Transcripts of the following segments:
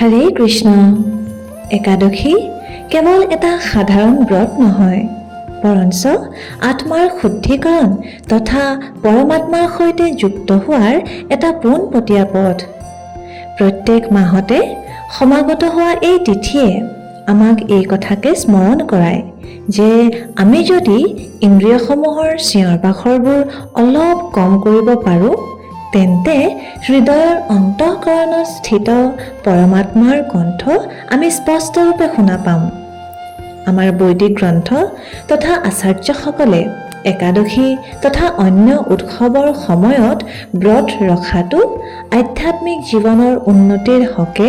হৰে কৃষ্ণ। একাদশী কেৱল এটা সাধাৰণ ব্ৰত নহয় বৰঞ্চ আত্মাৰ শুদ্ধিকৰণ তথা পৰমাত্মাৰ সৈতে যুক্ত হোৱাৰ এটা পোনপটীয়া পথ। প্ৰত্যেক মাহতে সমাগত হোৱা এই তিথিয়ে আমাক এই কথাকে স্মৰণ কৰায় যে আমি যদি ইন্দ্ৰিয়সমূহৰ চিঞৰ বাখৰবোৰ অলপ কম কৰিব পাৰোঁ তেন্তে হৃদয়ৰ অন্তঃকৰণত স্থিত পৰমাত্মাৰ কণ্ঠ আমি স্পষ্টৰূপে শুনা পাম। আমাৰ বৈদিক গ্ৰন্থ তথা আচাৰ্যসকলে একাদশী তথা অন্য উৎসৱৰ সময়ত ব্ৰত ৰখাটো আধ্যাত্মিক জীৱনৰ উন্নতিৰ হকে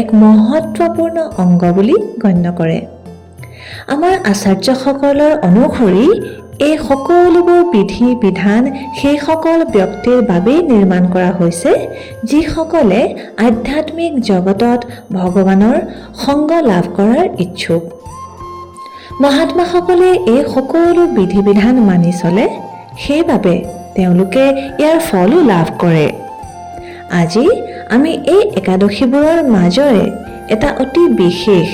এক মহত্বপূৰ্ণ অংগ বুলি গণ্য কৰে। আমাৰ আচাৰ্যসকলৰ অনুসৰি এই সকলোবোৰ বিধি বিধান সেইসকল ব্যক্তিৰ বাবেই নিৰ্মাণ কৰা হৈছে যিসকলে আধ্যাত্মিক জগতত ভগৱানৰ সংগ লাভ কৰাৰ ইচ্ছুক। মহাত্মাসকলে এই সকলো বিধি বিধান মানি চলে সেইবাবে তেওঁলোকে ইয়াৰ ফলো লাভ কৰে। আজি আমি এই একাদশীবোৰৰ মাজৰে এটা অতি বিশেষ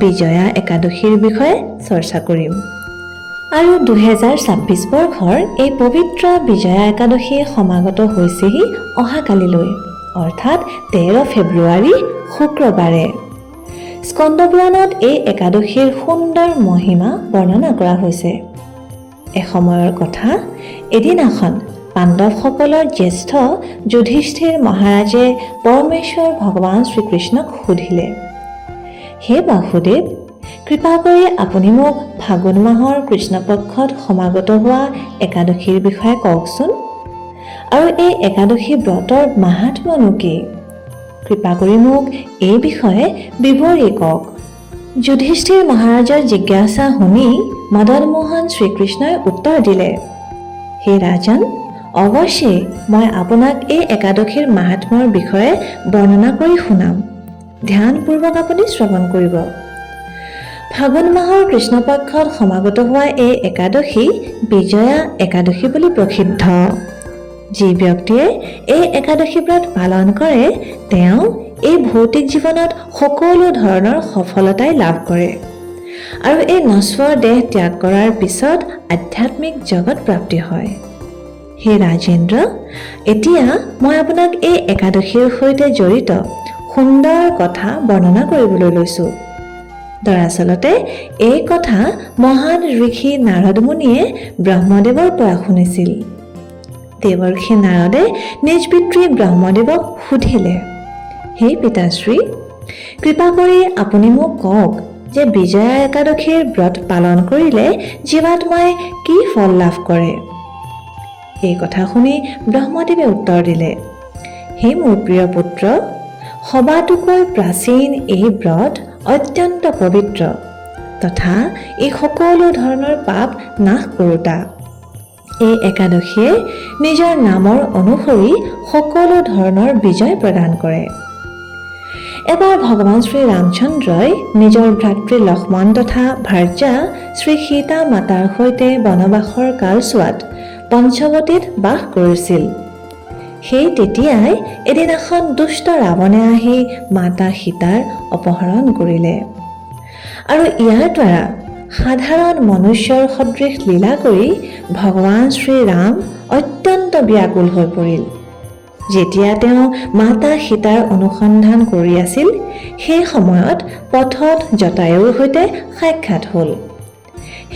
বিজয়া একাদশীৰ বিষয়ে চৰ্চা কৰিম। আৰু দুহেজাৰ ছাব্বিছ বৰ্ষৰ এই পবিত্ৰ বিজয়া একাদশী সমাগত হৈছেহি অহাকালিলৈ অৰ্থাৎ তেৰ ফেব্ৰুৱাৰী শুক্ৰবাৰে। স্কন্দপুৰাণত এই একাদশীৰ সুন্দৰ মহিমা বৰ্ণনা কৰা হৈছে। এসময়ৰ কথা এদিনাখন পাণ্ডৱসকলৰ জ্যেষ্ঠ যুধিষ্ঠিৰ মহাৰাজে পৰমেশ্বৰ ভগৱান শ্ৰীকৃষ্ণক সুধিলে হে বাসুদেৱ কৃপা কৰি আপুনি মোক ফাগুন মাহৰ কৃষ্ণপক্ষত সমাগত হোৱা একাদশীৰ বিষয়ে কওকচোন। আৰু এই একাদশী ব্ৰতৰ মাহাত্ম্যনো কি? কৃপা কৰি মোক এই বিষয়ে বিৱৰি কওক। যুধিষ্ঠিৰ মহাৰাজৰ জিজ্ঞাসা শুনি মদন মোহন শ্ৰীকৃষ্ণই উত্তৰ দিলে হে ৰাজন অৱশ্যেই মই আপোনাক এই একাদশীৰ মাহাত্ম্যৰ বিষয়ে বৰ্ণনা কৰি শুনাম। ধ্যানপূৰ্বক আপুনি শ্ৰৱণ কৰিব। ফাগুন মাহৰ কৃষ্ণপক্ষত সমাগত হোৱা এই একাদশী বিজয়া একাদশী বুলি প্ৰসিদ্ধ। যি ব্যক্তিয়ে এই একাদশী ব্ৰত পালন কৰে তেওঁ এই ভৌতিক জীৱনত সকলো ধৰণৰ সফলতাই লাভ কৰে। আৰু এই নশ্বৰ দেহ ত্যাগ কৰাৰ পিছত আধ্যাত্মিক জগত প্ৰাপ্তি হয়। হে ৰাজেন্দ্ৰ এতিয়া মই আপোনাক এই একাদশীৰ সৈতে জড়িত সুন্দৰ কথা বৰ্ণনা কৰিবলৈ লৈছোঁ। দৰাচলতে এই কথা মহান ঋষি নাৰদ মুনিয়ে ব্ৰহ্মদেৱৰ পৰা শুনিছিল। দেৱৰ্ষি নাৰদে নিজ পিতৃ ব্ৰহ্মদেৱক সুধিলে হে পিতাশ্ৰী কৃপা কৰি আপুনি মোক কওক যে বিজয়া একাদশীৰ ব্ৰত পালন কৰিলে জীৱাত্মাই কি ফল লাভ কৰে এই কথা শুনি ব্ৰহ্মদেৱে উত্তৰ দিলে হে মোৰ প্ৰিয় পুত্ৰ সবাতোকৈ প্ৰাচীন এই ব্ৰত অত্যন্ত পবিত্ৰ তথা ই সকলো ধৰণৰ পাপ নাশ কৰোতা। এই একাদশীয়ে নিজৰ নামৰ অনুসৰি সকলো ধৰণৰ বিজয় প্ৰদান কৰে। এবাৰ ভগৱান শ্ৰী ৰামচন্দ্ৰই নিজৰ ভাতৃ লক্ষ্মণ তথা ভাৰ্যা শ্ৰী সীতা মাতাৰ সৈতে বনবাসৰ কালচোৱাত পঞ্চৱতীত বাস কৰিছিল। সেই তেতিয়াই এদিনাখন দুষ্ট ৰাৱণে আহি মাতা সীতাৰ অপহৰণ কৰিলে। আৰু ইয়াৰ দ্বাৰা সাধাৰণ মনুষ্যৰ সদৃশ লীলা কৰি ভগৱান শ্ৰীৰাম অত্যন্ত ব্যাকুল হৈ পৰিল। যেতিয়া তেওঁ মাতা সীতাৰ অনুসন্ধান কৰি আছিল সেই সময়ত পথত জটায়ুৰ সৈতে সাক্ষাৎ হ'ল।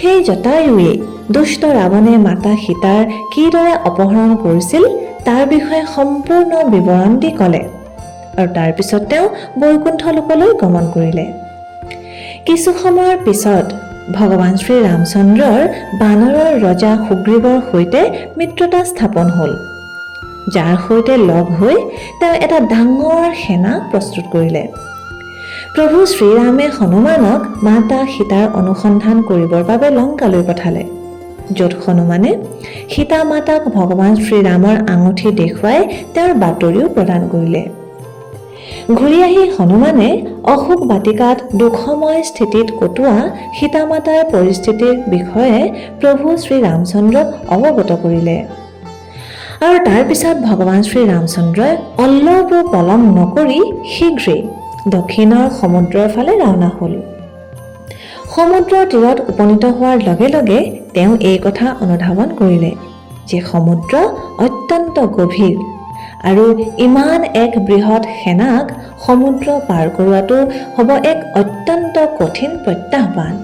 সেই জটায়ুৱে দুষ্ট ৰাৱণে মাতা সীতাৰ কিদৰে অপহৰণ কৰিছিল তাৰ বিষয়ে সম্পূৰ্ণ বিৱৰণ দি ক'লে আৰু তাৰপিছত তেওঁ বৈকুণ্ঠ লোকলৈ গমন কৰিলে। কিছু সময়ৰ পিছত ভগৱান শ্ৰীৰামচন্দ্ৰৰ বানৰৰ ৰজা সুগ্ৰীৱৰ সৈতে মিত্ৰতা স্থাপন হ'ল যাৰ সৈতে লগ হৈ তেওঁ এটা ডাঙৰ সেনা প্ৰস্তুত কৰিলে। প্ৰভু শ্ৰীৰামে হনুমানক মাতা সীতাৰ অনুসন্ধান কৰিবৰ বাবে লংকালৈ পঠালে। য'ত হনুমানে সীতা মাতাক ভগৱান শ্ৰীৰামৰ আঙুঠি দেখুৱাই তেওঁৰ বাতৰিও প্ৰদান কৰিলে। ঘূৰি আহি হনুমানে অশোক বাটিকাত দুখময় স্থিতিত কটোৱা সীতা মাতাৰ পৰিস্থিতিৰ বিষয়ে প্ৰভু শ্ৰীৰামচন্দ্ৰক অৱগত কৰিলে। আৰু তাৰ পিছত ভগৱান শ্ৰীৰামচন্দ্ৰই অলপো পলম নকৰি শীঘ্ৰেই দক্ষিণৰ সমুদ্ৰৰ ফালে ৰাওনা হ'ল। সমুদ্ৰৰ তীৰত উপনীত হোৱাৰ লগে লগে তেওঁ এই কথা অনুধাৱন কৰিলে যে সমুদ্ৰ অত্যন্ত গভীৰ আৰু ইমান এক বৃহৎ সেনাক সমুদ্ৰ পাৰ কৰোৱাটো হ'ব এক অত্যন্ত কঠিন প্ৰত্যাহ্বান।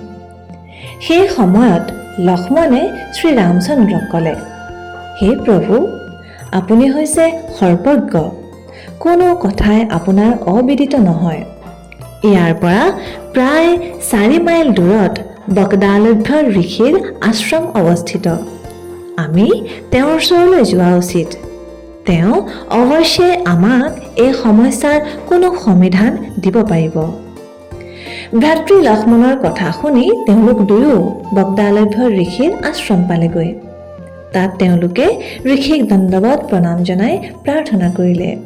সেই সময়ত লক্ষ্মণে শ্ৰীৰামচন্দ্ৰক ক'লে হে প্ৰভু আপুনি হৈছে সৰ্বজ্ঞ। কোনো কথাই আপোনাৰ অবিদিত নহয়। ইয়াৰ পৰা প্ৰায় চাৰি মাইল দূৰত বগদালভ্য ঋষিৰ আশ্ৰম অৱস্থিত। আমি তেওঁৰ ওচৰলৈ যোৱা উচিত। তেওঁ অৱশ্যে আমাক এই সমস্যাৰ কোনো সমাধান দিব পাৰিব। ভাতৃ লক্ষ্মণৰ কথা শুনি তেওঁলোক দুয়ো বগদালভ্য ঋষিৰ আশ্ৰম পালেগৈ। তাত তেওঁলোকে ঋষিক দণ্ডৱত প্ৰণাম জনাই প্ৰাৰ্থনা কৰিলে।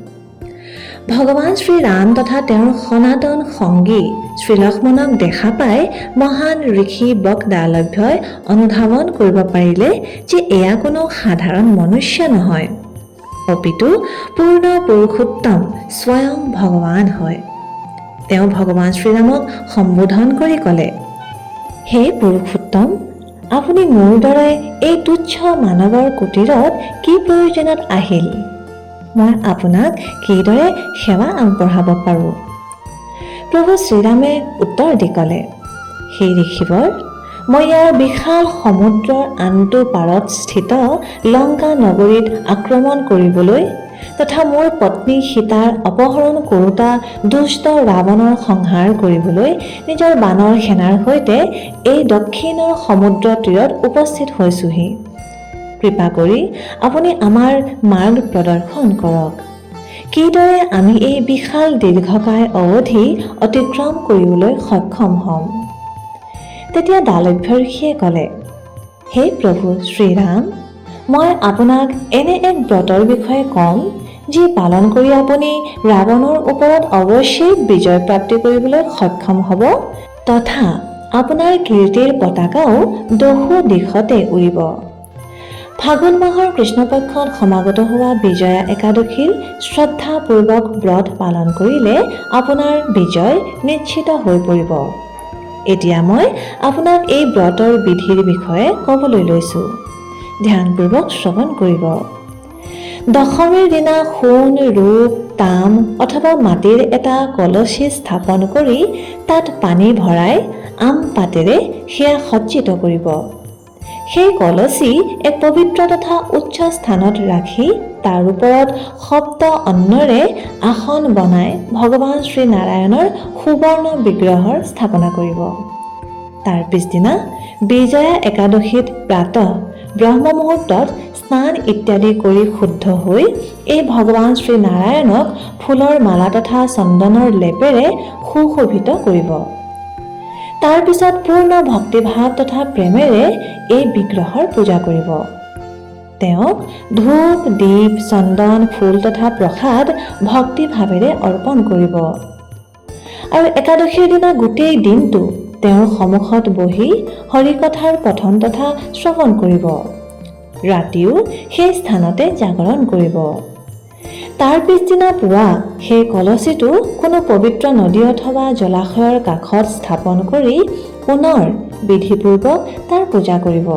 ভগৱান শ্ৰীৰাম তথা তেওঁৰ সনাতন সংগী শ্ৰীলক্ষ্মণক দেখা পাই মহান ঋষি বকদালভ্যই অনুধাৱন কৰিব পাৰিলে যে এয়া কোনো সাধাৰণ মনুষ্য নহয়। অপিতু পূৰ্ণ পুৰুষোত্তম স্বয়ং ভগৱান হয়। তেওঁ ভগৱান শ্ৰীৰামক সম্বোধন কৰি ক'লে হে পুৰুষোত্তম আপুনি মোৰ দৰে এই তুচ্ছ মানৱৰ কুটিৰত কি প্ৰয়োজনত আহিল? মই আপোনাক কিদৰে সেৱা আগবঢ়াব পাৰোঁ? প্ৰভু শ্ৰীৰামে উত্তৰ দি ক'লে সেই ঋষিবৰ মই ইয়াৰ বিশাল সমুদ্ৰৰ আনটো পাৰত স্থিত লংকা নগৰীত আক্ৰমণ কৰিবলৈ তথা মোৰ পত্নী সীতাৰ অপহৰণ কৰোঁতা দুষ্ট ৰাৱণৰ সংহাৰ কৰিবলৈ নিজৰ বানৰ সেনাৰ সৈতে এই দক্ষিণৰ সমুদ্ৰ তীৰত উপস্থিত হৈছোহি। কৃপা কৰি আপুনি আমাৰ মাৰ্গ প্ৰদৰ্শন কৰক। কিদৰে আমি এই বিশাল দীৰ্ঘকায় অৱধি অতিক্ৰম কৰিবলৈ সক্ষম হ'ম? তেতিয়া দালভ্য ঋষিয়ে ক'লে হে প্ৰভু শ্ৰীৰাম মই আপোনাক এনে এক ব্ৰতৰ বিষয়ে ক'ম যি পালন কৰি আপুনি ৰাৱণৰ ওপৰত অৱশ্যেই বিজয় প্ৰাপ্তি কৰিবলৈ সক্ষম হ'ব তথা আপোনাৰ কীৰ্তিৰ পতাকাও দহো দিশতে উৰিব। ফাগুন মাহৰ কৃষ্ণপক্ষত সমাগত হোৱা বিজয়া একাদশীৰ শ্ৰদ্ধাপূৰ্বক ব্ৰত পালন কৰিলে আপোনাৰ বিজয় নিশ্চিত হৈ পৰিব। এতিয়া মই আপোনাক এই ব্ৰতৰ বিধিৰ বিষয়ে ক'বলৈ লৈছোঁ। ধ্যানপূৰ্বক শ্ৰৱণ কৰিব। দশমীৰ দিনা সোণ ৰূপ তাম অথবা মাটিৰ এটা কলচী স্থাপন কৰি তাত পানী ভৰাই আম পাতেৰে সেয়া সজ্জিত কৰিব। সেই কলচী এক পবিত্ৰ তথা উচ্চ স্থানত ৰাখি তাৰ ওপৰত সপ্ত অন্নৰে আসন বনাই ভগৱান শ্ৰীনাৰায়ণৰ সুবৰ্ণ বিগ্ৰহৰ স্থাপনা কৰিব। তাৰ পিছদিনা বিজয়া একাদশীত প্ৰাতঃ ব্ৰহ্ম মুহূৰ্তত স্নান ইত্যাদি কৰি শুদ্ধ হৈ এই ভগৱান শ্ৰীনাৰায়ণক ফুলৰ মালা তথা চন্দনৰ লেপেৰে সুশোভিত কৰিব। তাৰপিছত পূৰ্ণ ভক্তিভাৱ তথা প্ৰেমেৰে এই বিগ্ৰহৰ পূজা কৰিব। তেওঁক ধূপ দীপ চন্দন ফুল তথা প্ৰসাদ ভক্তিভাৱেৰে অৰ্পণ কৰিব। আৰু একাদশীৰ দিনা গোটেই দিনটো তেওঁৰ সন্মুখত বহি হৰিকথাৰ পঠন তথা শ্ৰৱণ কৰিব। ৰাতিও সেই স্থানতে জাগৰণ কৰিব। তাৰ পিছদিনা পুৱা সেই কলচীটো কোনো পবিত্ৰ নদী অথবা জলাশয়ৰ কাষত স্থাপন কৰি পুনৰ বিধিপূৰ্বক তাৰ পূজা কৰিব।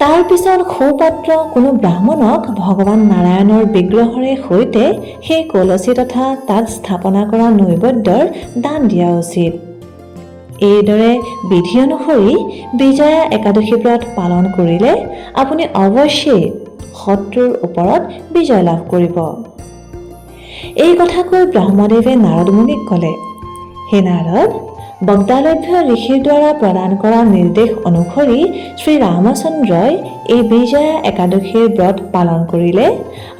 তাৰ পিছত সুপাত্ৰ কোনো ব্ৰাহ্মণক ভগৱান নাৰায়ণৰ বিগ্ৰহৰে সৈতে সেই কলচী তথা তাত স্থাপনা কৰা নৈবদ্যৰ দান দিয়া উচিত। এইদৰে বিধি অনুসৰি বিজয়া একাদশী ব্ৰত পালন কৰিলে আপুনি অৱশ্যেই শত্ৰুৰ ওপৰত বিজয় লাভ কৰিব। এই কথা কৈ ব্ৰহ্মদেৱে নাৰদ মুনিক ক'লে হে নাৰদ বগদালভ্য ঋষিৰ দ্বাৰা প্ৰদান কৰা নিৰ্দেশ অনুসৰি শ্ৰীৰামচন্দ্ৰই এই বিজয়া একাদশীৰ ব্ৰত পালন কৰিলে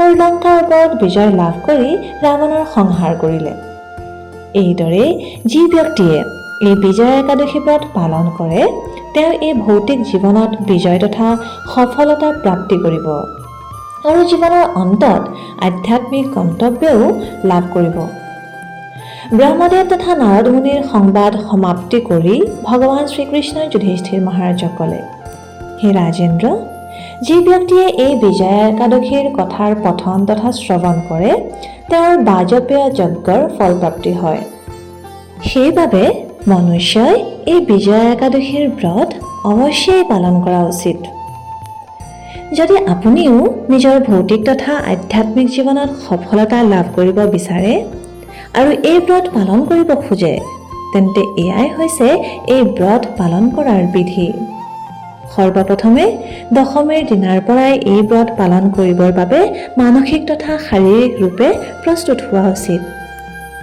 আৰু লংকাৰ ওপৰত বিজয় লাভ কৰি ৰাৱণৰ সংহাৰ কৰিলে। এইদৰে যি ব্যক্তিয়ে এই বিজয়া একাদশী ব্ৰত পালন কৰে, তেওঁ এই ভৌতিক জীৱনত বিজয় তথা সফলতা প্ৰাপ্তি কৰিব। আৰু জীৱনৰ অন্তত আধ্যাত্মিক গন্তব্যও লাভ কৰিব। ব্ৰহ্মদেৱ তথা নাৰদ মুনিৰ সংবাদ সমাপ্তি কৰি ভগৱান শ্ৰীকৃষ্ণই যুধিষ্ঠিৰ মহাৰাজক ক'লে, হে ৰাজেন্দ্ৰ, যি ব্যক্তিয়ে এই বিজয়া একাদশীৰ কথাৰ পঠন তথা শ্ৰৱণ কৰে, তেওঁৰ বাজপেয় যজ্ঞৰ ফলপ্ৰাপ্তি হয়। সেইবাবে মনুষ্যই এই বিজয়া একাদশীৰ ব্ৰত অৱশ্যেই পালন কৰা উচিত। যদি আপুনিও নিজৰ ভৌতিক তথা আধ্যাত্মিক জীৱনত সফলতা লাভ কৰিব বিচাৰে আৰু এই ব্ৰত পালন কৰিব খোজে তেন্তে এয়াই হৈছে এই ব্ৰত পালন কৰাৰ বিধি। সৰ্বপ্ৰথমে দশমীৰ দিনাৰ পৰাই এই ব্ৰত পালন কৰিবৰ বাবে মানসিক তথা শাৰীৰিক ৰূপে প্ৰস্তুত হোৱা উচিত।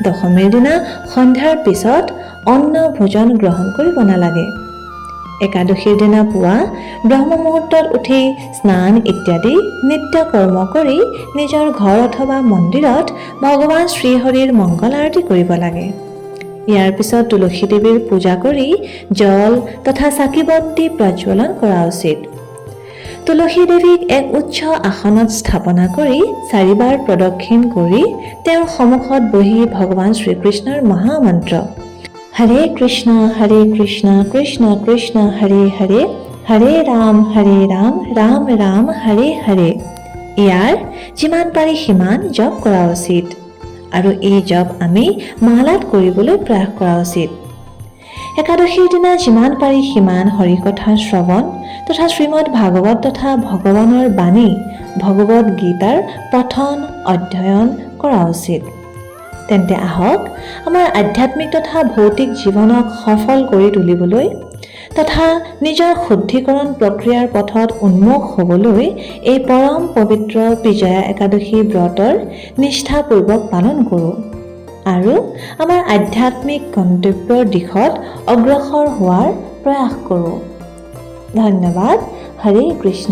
দশমীৰ দিনা সন্ধ্যাৰ পিছত অন্ন ভোজন গ্ৰহণ কৰিব নালাগে। একাদশীৰ দিনা পুৱা ব্ৰহ্ম মুহূৰ্তত উঠি স্নান ইত্যাদি নিত্য কৰ্ম কৰি নিজৰ ঘৰ অথবা মন্দিৰত ভগৱান শ্ৰীহৰিৰ মংগল আৰতি কৰিব লাগে। ইয়াৰ পিছত তুলসী দেৱীৰ পূজা কৰি জল তথা চাকি বন্তি প্ৰজ্বলন কৰা উচিত। তুলসী দেৱীক এক উচ্চ আসনত স্থাপনা কৰি চাৰিবাৰ প্ৰদক্ষিণ কৰি তেওঁৰ সন্মুখত বহি ভগৱান শ্ৰীকৃষ্ণৰ মহামন্ত্ৰ হৰে কৃষ্ণ হৰে কৃষ্ণ কৃষ্ণ কৃষ্ণ হৰে হৰে হৰে ৰাম হৰে ৰাম ৰাম ৰাম হৰে হৰে ইয়াৰ যিমান পাৰি সিমান জপ কৰা উচিত। আৰু এই জপ আমি মালাত কৰিবলৈ প্ৰয়াস কৰা উচিত। একাদশীৰ দিনা যিমান পাৰি সিমান হৰিকথা শ্ৰৱণ তথা শ্ৰীমদ ভাগৱত তথা ভগৱানৰ বাণী, ভগৱত গীতাৰ পঠন, অধ্যয়ন কৰা উচিত। তেন্তে আহক আমাৰ আধ্যাত্মিক তথা ভৌতিক জীৱনক সফল কৰি তুলিবলৈ তথা নিজৰ শুদ্ধিকৰণ প্ৰক্ৰিয়াৰ পথত উন্মুখ হ'বলৈ এই পৰম পবিত্ৰ বিজয়া একাদশী ব্ৰতৰ নিষ্ঠাপূৰ্বক পালন কৰোঁ। আৰু আমাৰ আধ্যাত্মিক গন্তব্যৰ দিশত অগ্ৰসৰ হোৱাৰ প্ৰয়াস কৰোঁ। ধন্যবাদ। হৰে কৃষ্ণ।